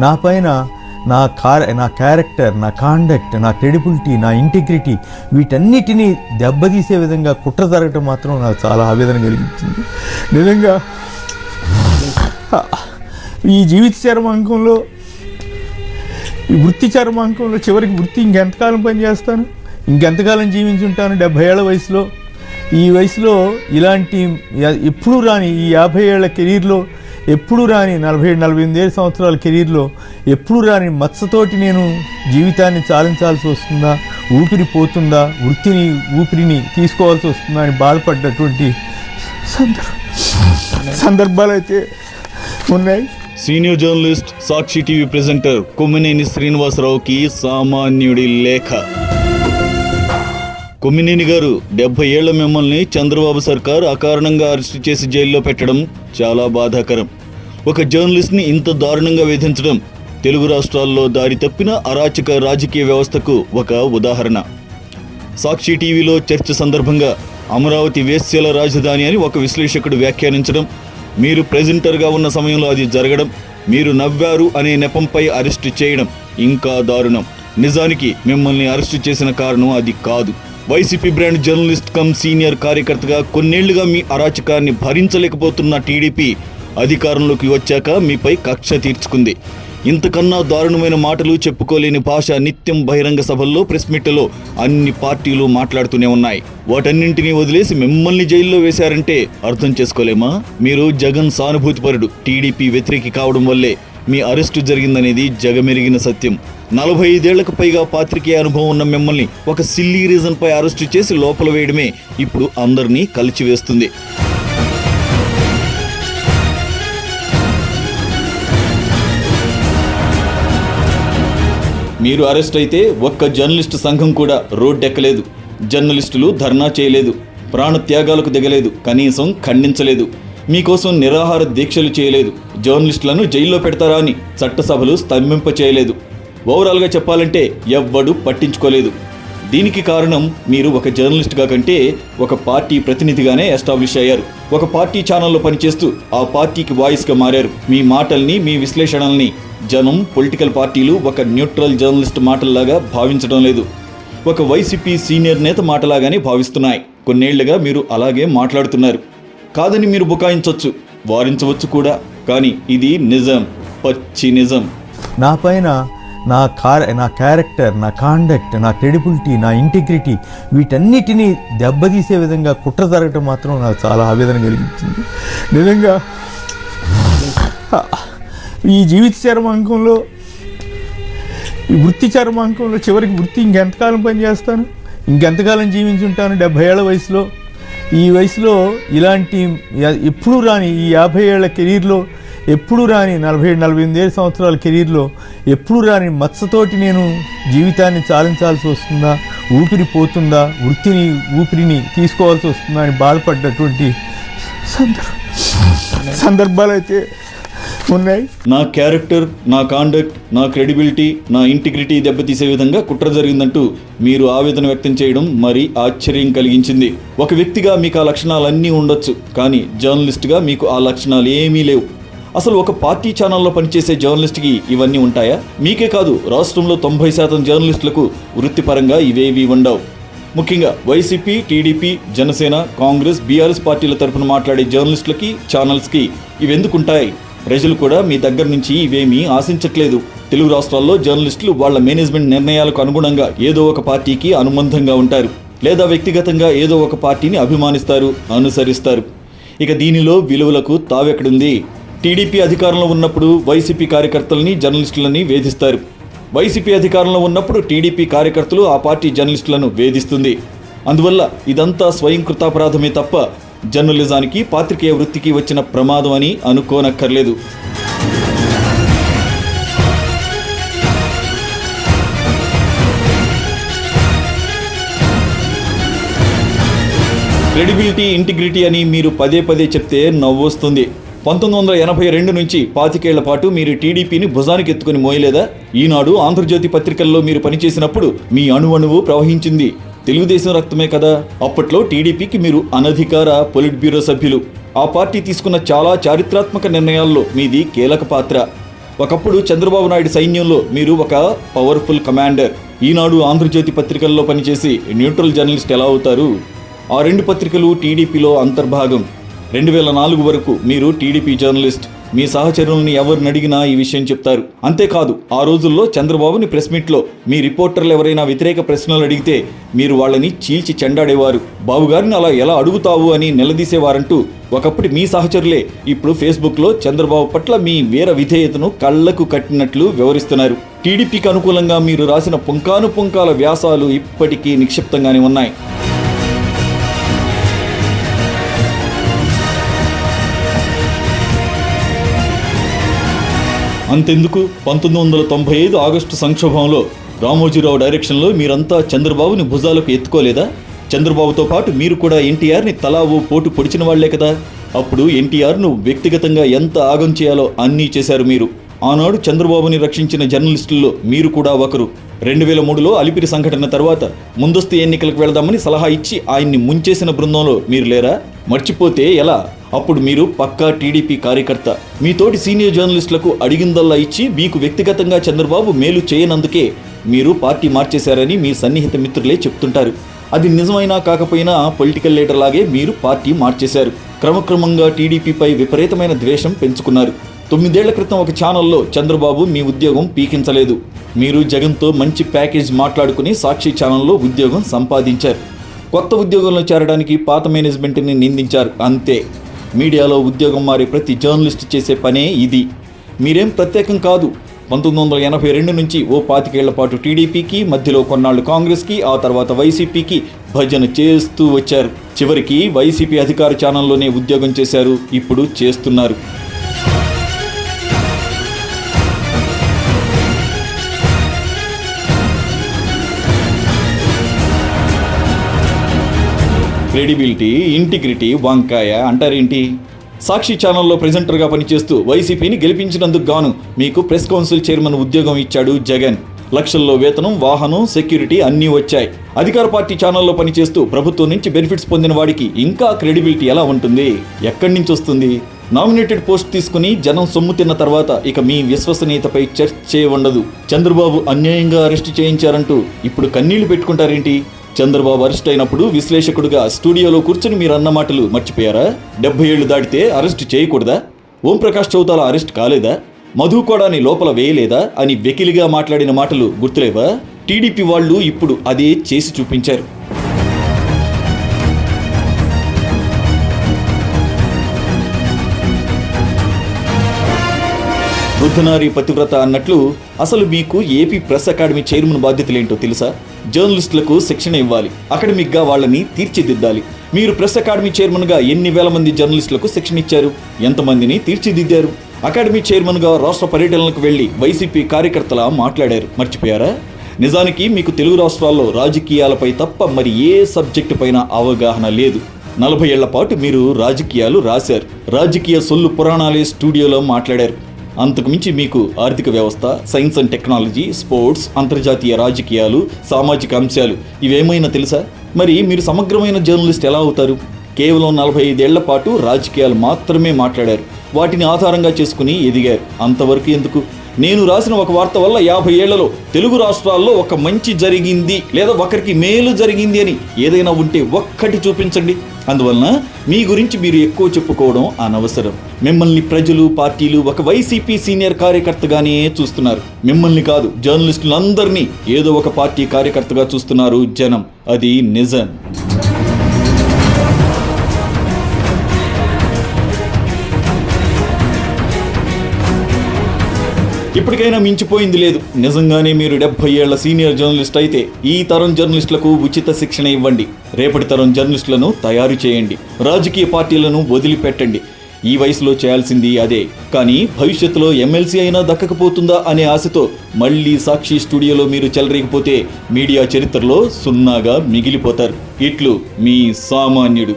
నా పైన నా కార్ నా క్యారెక్టర్ నా కాండక్ట్ నా క్రెడిబిలిటీ నా ఇంటిగ్రిటీ వీటన్నిటినీ దెబ్బతీసే విధంగా కుట్ర జరగటం మాత్రం నాకు చాలా ఆవేదన కలిగించింది. నిజంగా ఈ జీవిత చర్మాంకంలో ఈ వృత్తి చర్మాంకంలో చివరికి వృత్తి ఇంకెంతకాలం పనిచేస్తాను? ఇంకెంతకాలం జీవించుంటాను డెబ్భై ఏళ్ళ వయసులో? ఈ వయసులో ఇలాంటి ఎప్పుడూ రాని ఈ యాభై ఏళ్ళ కెరీర్లో ఎప్పుడు రాని నలభై ఏడు నలభై ఎనిమిది ఏడు సంవత్సరాల కెరీర్లో ఎప్పుడు రాని మత్సతోటి నేను జీవితాన్ని చాలించాల్సి వస్తుందా? ఊపిరి పోతుందా? వృత్తిని ఊపిరిని తీసుకోవాల్సి వస్తుందా అని బాధపడ్డటువంటి సందర్భాలు అయితే ఉన్నాయి. Senior journalist Sakshi TV presenter Kommineni శ్రీనివాసరావుకి సామాన్యుడి లేఖ కొమ్మినేని గారు డెబ్బై ఏళ్ళ మిమ్మల్ని చంద్రబాబు సర్కార్ అకారణంగా అరెస్ట్ చేసి జైల్లో పెట్టడం చాలా బాధాకరం. ఒక జర్నలిస్ట్ని ఇంత దారుణంగా వేధించడం తెలుగు రాష్ట్రాల్లో దారి తప్పిన అరాచక రాజకీయ వ్యవస్థకు ఒక ఉదాహరణ. సాక్షి టీవీలో చర్చ సందర్భంగా అమరావతి వేశ్యల రాజధాని అని ఒక విశ్లేషకుడు వ్యాఖ్యానించడం మీరు ప్రెజెంటర్గా ఉన్న సమయంలో అది జరగడం మీరు నవ్వారు అనే నెపంపై అరెస్టు చేయడం ఇంకా దారుణం. నిజానికి మిమ్మల్ని అరెస్టు చేసిన కారణం అది కాదు. YCP brand journalist cum senior కార్యకర్తగా కొన్నేళ్ళుగా మీ అరాచకాన్ని భరించలేకపోతున్న టీడీపీ అధికారంలోకి వచ్చాక మీపై కక్ష తీర్చుకుంది. ఇంతకన్నా దారుణమైన మాటలు చెప్పుకోలేని భాష నిత్యం బహిరంగ సభల్లో ప్రెస్ మీట్లలో అన్ని పార్టీలు మాట్లాడుతూనే ఉన్నాయి. వాటన్నింటినీ వదిలేసి మిమ్మల్ని జైల్లో వేశారంటే అర్థం చేసుకోలేమా? మీరు జగన్ సానుభూతిపరుడు టీడీపీ వ్యతిరేకి కావడం వల్లే మీ అరెస్టు జరిగిందనేది జగమెరిగిన సత్యం. నలభై ఐదేళ్ళకు పైగా పాత్రికేయ అనుభవం ఉన్న మిమ్మల్ని ఒక సిల్లీ రీజన్ పై అరెస్టు చేసి లోపల వేయడమే ఇప్పుడు అందరినీ కలిచివేస్తుంది. మీరు అరెస్ట్ అయితే ఒక్క జర్నలిస్టు సంఘం కూడా రోడ్డెక్కలేదు. జర్నలిస్టులు ధర్నా చేయలేదు. ప్రాణత్యాగాలకు దిగలేదు. కనీసం ఖండించలేదు. మీకోసం నిరాహార దీక్షలు చేయలేదు. జర్నలిస్టులను జైల్లో పెడతారా అని చట్టసభలు స్తంభింప చేయలేదు ఓవరాల్గా చెప్పాలంటే ఎవ్వడు పట్టించుకోలేదు. దీనికి కారణం మీరు ఒక జర్నలిస్ట్గా కంటే ఒక పార్టీ ప్రతినిధిగానే ఎస్టాబ్లిష్ అయ్యారు. ఒక పార్టీ ఛానల్లో పనిచేస్తూ ఆ పార్టీకి వాయిస్గా మారారు. మీ మాటల్ని మీ విశ్లేషణల్ని జనం పొలిటికల్ పార్టీలు ఒక న్యూట్రల్ జర్నలిస్ట్ మాటల్లాగా భావించడం లేదు. ఒక వైసీపీ సీనియర్ నేత మాటలాగానే భావిస్తున్నాయి. కొన్నేళ్ళుగా మీరు అలాగే మాట్లాడుతున్నారు. కాదని మీరు బుకాయించవచ్చు వారించవచ్చు కూడా. కానీ ఇది నిజం పచ్చి నిజం. నా పైన నా కార్ నా క్యారెక్టర్ నా కాండక్ట్ నా క్రెడిబిలిటీ నా ఇంటిగ్రిటీ వీటన్నిటినీ దెబ్బతీసే విధంగా కుట్ర జరగటం మాత్రం నాకు చాలా ఆవేదన కలిగించింది. నిజంగా ఈ జీవిత చర్మాంకంలో ఈ వృత్తి చర్మాంకంలో చివరికి వృత్తి ఇంకెంతకాలం పనిచేస్తాను? ఇంకెంతకాలం జీవించుంటాను డెబ్భై ఏళ్ళ వయసులో? ఈ వయసులో ఇలాంటి ఎప్పుడూ రాని ఈ యాభై ఏళ్ళ కెరీర్లో ఎప్పుడు రాని నలభై ఏడు నలభై ఎనిమిది ఏడు సంవత్సరాల కెరీర్లో ఎప్పుడు రాని మత్సతోటి నేను జీవితాన్ని చాలించాల్సి వస్తుందా? ఊపిరి పోతుందా? వృత్తిని ఊపిరిని తీసుకోవాల్సి వస్తుందా అని బాధపడ్డటువంటి సందర్భాలు అయితే ఉన్నాయి. నా క్యారెక్టర్ నా కాండక్ట్ నా క్రెడిబిలిటీ నా ఇంటిగ్రిటీ దెబ్బతీసే విధంగా కుట్ర జరిగిందంటూ మీరు ఆవేదన వ్యక్తం చేయడం మరీ ఆశ్చర్యం కలిగించింది. ఒక వ్యక్తిగా మీకు ఆ లక్షణాలన్నీ ఉండొచ్చు కానీ జర్నలిస్ట్గా మీకు ఆ లక్షణాలు ఏమీ లేవు. అసలు ఒక పార్టీ ఛానల్లో పనిచేసే జర్నలిస్ట్కి ఇవన్నీ ఉంటాయా? మీకే కాదు రాష్ట్రంలో తొంభై శాతం జర్నలిస్టులకు వృత్తిపరంగా ఇవేవి ఉండవు. ముఖ్యంగా YCP TDP Janasena Congress BRS పార్టీల తరపున మాట్లాడే జర్నలిస్టులకి ఛానల్స్కి ఇవెందుకుంటాయి? ప్రజలు కూడా మీ దగ్గర నుంచి ఇవేమీ ఆశించట్లేదు. తెలుగు రాష్ట్రాల్లో జర్నలిస్టులు వాళ్ళ మేనేజ్మెంట్ నిర్ణయాలకు అనుగుణంగా ఏదో ఒక పార్టీకి అనుబంధంగా ఉంటారు. లేదా వ్యక్తిగతంగా ఏదో ఒక పార్టీని అభిమానిస్తారు అనుసరిస్తారు. ఇక దీనిలో విలువలకు తావెక్కడుంది? టీడీపీ అధికారంలో ఉన్నప్పుడు వైసీపీ కార్యకర్తలని జర్నలిస్టులని వేధిస్తారు. వైసీపీ అధికారంలో ఉన్నప్పుడు టీడీపీ కార్యకర్తలు ఆ పార్టీ జర్నలిస్టులను వేధిస్తుంది. అందువల్ల ఇదంతా స్వయం కృతాపరాధమే తప్ప జర్నలిజానికి పాత్రికేయ వృత్తికి వచ్చిన ప్రమాదం అని అనుకోనక్కర్లేదు. క్రెడిబిలిటీ ఇంటిగ్రిటీ అని మీరు పదే పదే చెప్తే నవ్వొస్తుంది. పంతొమ్మిది వందల ఎనభై రెండు నుంచి పాతికేళ్ళ పాటు మీరు టీడీపీని భుజానికి ఎత్తుకుని మోయలేదా? ఈనాడు ఆంధ్రజ్యోతి పత్రికల్లో మీరు పనిచేసినప్పుడు మీ అణువణువు ప్రవహించింది. తెలుగుదేశం రక్తమే కదా? అప్పట్లో టీడీపీకి మీరు అనధికార పొలిట్ బ్యూరో సభ్యులు. ఆ పార్టీ తీసుకున్న చాలా చారిత్రాత్మక నిర్ణయాల్లో మీది కీలక పాత్ర. ఒకప్పుడు చంద్రబాబు నాయుడు సైన్యంలో మీరు ఒక పవర్ఫుల్ కమాండర్. ఈనాడు ఆంధ్రజ్యోతి పత్రికల్లో పనిచేసి న్యూట్రల్ జర్నలిస్ట్ ఎలా అవుతారు? ఆ రెండు పత్రికలు టీడీపీలో అంతర్భాగం. రెండు వేల నాలుగు వరకు మీరు టీడీపీ జర్నలిస్ట్. మీ సహచరుల్ని ఎవరిని అడిగినా ఈ విషయం చెప్తారు. అంతేకాదు ఆ రోజుల్లో చంద్రబాబుని ప్రెస్ మీట్లో మీ రిపోర్టర్లు ఎవరైనా వ్యతిరేక ప్రశ్నలు అడిగితే మీరు వాళ్ళని చీల్చి చెండాడేవారు. బాబుగారిని అలా ఎలా అడుగుతావు అని నిలదీసేవారంటూ ఒకప్పటి మీ సహచరులే ఇప్పుడు ఫేస్బుక్లో చంద్రబాబు పట్ల మీ వీర విధేయతను కళ్ళకు కట్టినట్లు వివరిస్తున్నారు. టీడీపీకి అనుకూలంగా మీరు రాసిన పుంకాను పుంకాల వ్యాసాలు ఇప్పటికీ నిక్షిప్తంగానే ఉన్నాయి. అంతెందుకు? పంతొమ్మిది వందల తొంభై ఐదు ఆగస్టు సంక్షోభంలో రామోజీరావు డైరెక్షన్లో మీరంతా చంద్రబాబుని భుజాలకు ఎత్తుకోలేదా? చంద్రబాబుతో పాటు మీరు కూడా ఎన్టీఆర్ని తలా ఓ పోటు పొడిచిన వాళ్ళే కదా. అప్పుడు ఎన్టీఆర్ను వ్యక్తిగతంగా ఎంత ఆగం చేయాలో అన్నీ చేశారు మీరు. ఆనాడు చంద్రబాబుని రక్షించిన జర్నలిస్టుల్లో మీరు కూడా ఒకరు. రెండు వేల మూడులో అలిపిరి సంఘటన తర్వాత ముందస్తు ఎన్నికలకు వెళదామని సలహా ఇచ్చి ఆయన్ని ముంచేసిన బృందంలో మీరు లేరా? మర్చిపోతే ఎలా? అప్పుడు మీరు పక్కా టీడీపీ కార్యకర్త. మీతోటి సీనియర్ జర్నలిస్టులకు అడిగిందల్లా ఇచ్చి మీకు వ్యక్తిగతంగా చంద్రబాబు మేలు చేయనందుకే మీరు పార్టీ మార్చేశారని మీ సన్నిహిత మిత్రులే చెప్తుంటారు. అది నిజమైనా కాకపోయినా పొలిటికల్ లీడర్ లాగే మీరు పార్టీ మార్చేశారు. క్రమక్రమంగా టీడీపీపై విపరీతమైన ద్వేషం పెంచుకున్నారు. తొమ్మిదేళ్ళ క్రితం ఒక ఛానల్లో చంద్రబాబు మీ ఉద్యోగం పీకించలేదు. మీరు జగన్తో మంచి ప్యాకేజ్ మాట్లాడుకుని సాక్షి ఛానల్లో ఉద్యోగం సంపాదించారు. కొత్త ఉద్యోగంలో చేరడానికి పాత మేనేజ్మెంట్ని నిందించారు. అంతే. మీడియాలో ఉద్యోగం మారి ప్రతి జర్నలిస్ట్ చేసే పనే ఇది. మీరేం ప్రత్యేకం కాదు. పంతొమ్మిది వందల ఎనభై రెండు నుంచి ఓ పాతికేళ్ళ పాటు టీడీపీకి మధ్యలో కొన్నాళ్ళు కాంగ్రెస్కి ఆ తర్వాత వైసీపీకి భజన చేస్తూ వచ్చారు. చివరికి వైసీపీ అధికార ఛానల్లోనే ఉద్యోగం చేశారు. ఇప్పుడు చేస్తున్నారు. క్రెడిబిలిటీ ఇంటిగ్రిటీ వంకాయ అంటారేంటి? సాక్షి ఛానల్లో ప్రెజెంటర్గా పనిచేస్తూ వైసీపీని గెలిపించినందుకు గాను మీకు ప్రెస్ కౌన్సిల్ చైర్మన్ ఉద్యోగం ఇచ్చాడు జగన్. లక్షల్లో వేతనం వాహనం సెక్యూరిటీ అన్నీ వచ్చాయి. అధికార పార్టీ ఛానల్లో పనిచేస్తూ ప్రభుత్వం నుంచి బెనిఫిట్స్ పొందిన వాడికి ఇంకా క్రెడిబిలిటీ ఎలా ఉంటుంది? ఎక్కడి నుంచి వస్తుంది? నామినేటెడ్ పోస్ట్ తీసుకుని జనం సొమ్ము తిన్న తర్వాత ఇక మీ విశ్వసనీయతపై చర్చే ఉండదు. చంద్రబాబు అన్యాయంగా అరెస్టు చేయించారంటూ ఇప్పుడు కన్నీళ్ళు పెట్టుకుంటారేంటి? చంద్రబాబు అరెస్ట్ అయినప్పుడు విశ్లేషకుడుగా స్టూడియోలో కూర్చుని మీరు అన్న మాటలు మర్చిపోయారా? డెబ్బై ఏళ్ళు దాటితే అరెస్ట్ చేయకూడదా? ఓంప్రకాష్ చౌతాల అరెస్ట్ కాలేదా? మధు కోడాని లోపల వేయలేదా? అని వెకిలిగా మాట్లాడిన మాటలు గుర్తులేవా? టీడీపీ వాళ్ళు ఇప్పుడు అదే చేసి చూపించారు. బుద్ధనారి పతివ్రత అన్నట్లు అసలు మీకు ఏపీ ప్రెస్ అకాడమీ చైర్మన్ బాధ్యతలేంటో తెలుసా? జర్నలిస్టులకు శిక్షణ ఇవ్వాలి అకాడమిక్గా వాళ్ళని తీర్చిదిద్దాలి. మీరు ప్రెస్ అకాడమీ చైర్మన్గా ఎన్ని వేల మంది జర్నలిస్టులకు శిక్షణ ఇచ్చారు? ఎంతమందిని తీర్చిదిద్దారు? అకాడమీ చైర్మన్గా రాష్ట్ర పర్యటనలకు వెళ్ళి వైసీపీ కార్యకర్తల మాట్లాడారు మర్చిపోయారా? నిజానికి మీకు తెలుగు రాష్ట్రాల్లో రాజకీయాలపై తప్ప మరి ఏ సబ్జెక్టు పైన అవగాహన లేదు. నలభై ఏళ్ళ పాటు మీరు రాజకీయాలు రాశారు. రాజకీయ సొల్లు పురాణాలే స్టూడియోలో మాట్లాడారు. అంతకుమించి మీకు ఆర్థిక వ్యవస్థ సైన్స్ అండ్ టెక్నాలజీ స్పోర్ట్స్ అంతర్జాతీయ రాజకీయాలు సామాజిక అంశాలు ఇవేమైనా తెలుసా? మరి మీరు సమగ్రమైన జర్నలిస్ట్ ఎలా అవుతారు? కేవలం నలభై ఐదేళ్ళ పాటు రాజకీయాలు మాత్రమే మాట్లాడారు. వాటిని ఆధారంగా చేసుకుని ఎదిగారు. అంతవరకు ఎందుకు? నేను రాసిన ఒక వార్త వల్ల యాభై ఏళ్ళలో తెలుగు రాష్ట్రాల్లో ఒక మంచి జరిగింది లేదా ఒకరికి మేలు జరిగింది అని ఏదైనా ఉంటే ఒక్కటి చూపించండి. అందువలన మీ గురించి మీరు ఎక్కువ చెప్పుకోవడం అనవసరం. మిమ్మల్ని ప్రజలు పార్టీలు ఒక వైసీపీ సీనియర్ కార్యకర్తగానే చూస్తున్నారు. మిమ్మల్ని కాదు జర్నలిస్టులందరినీ ఏదో ఒక పార్టీ కార్యకర్తగా చూస్తున్నారు జనం. అది నిజం. ఇప్పటికైనా మించిపోయింది లేదు. నిజంగానే మీరు డెబ్బై ఏళ్ళ సీనియర్ జర్నలిస్ట్ అయితే ఈ తరం జర్నలిస్టులకు ఉచిత శిక్షణ ఇవ్వండి. రేపటి తరం జర్నలిస్టులను తయారు చేయండి. రాజకీయ పార్టీలను వదిలిపెట్టండి. ఈ వయసులో చేయాల్సింది అదే. కానీ భవిష్యత్తులో ఎమ్మెల్సీ అయినా దక్కకపోతుందా అనే ఆశతో మళ్ళీ సాక్షి స్టూడియోలో మీరు చెలరేగిపోతే మీడియా చరిత్రలో సున్నాగా మిగిలిపోతారు. ఇట్లు మీ సామాన్యుడు.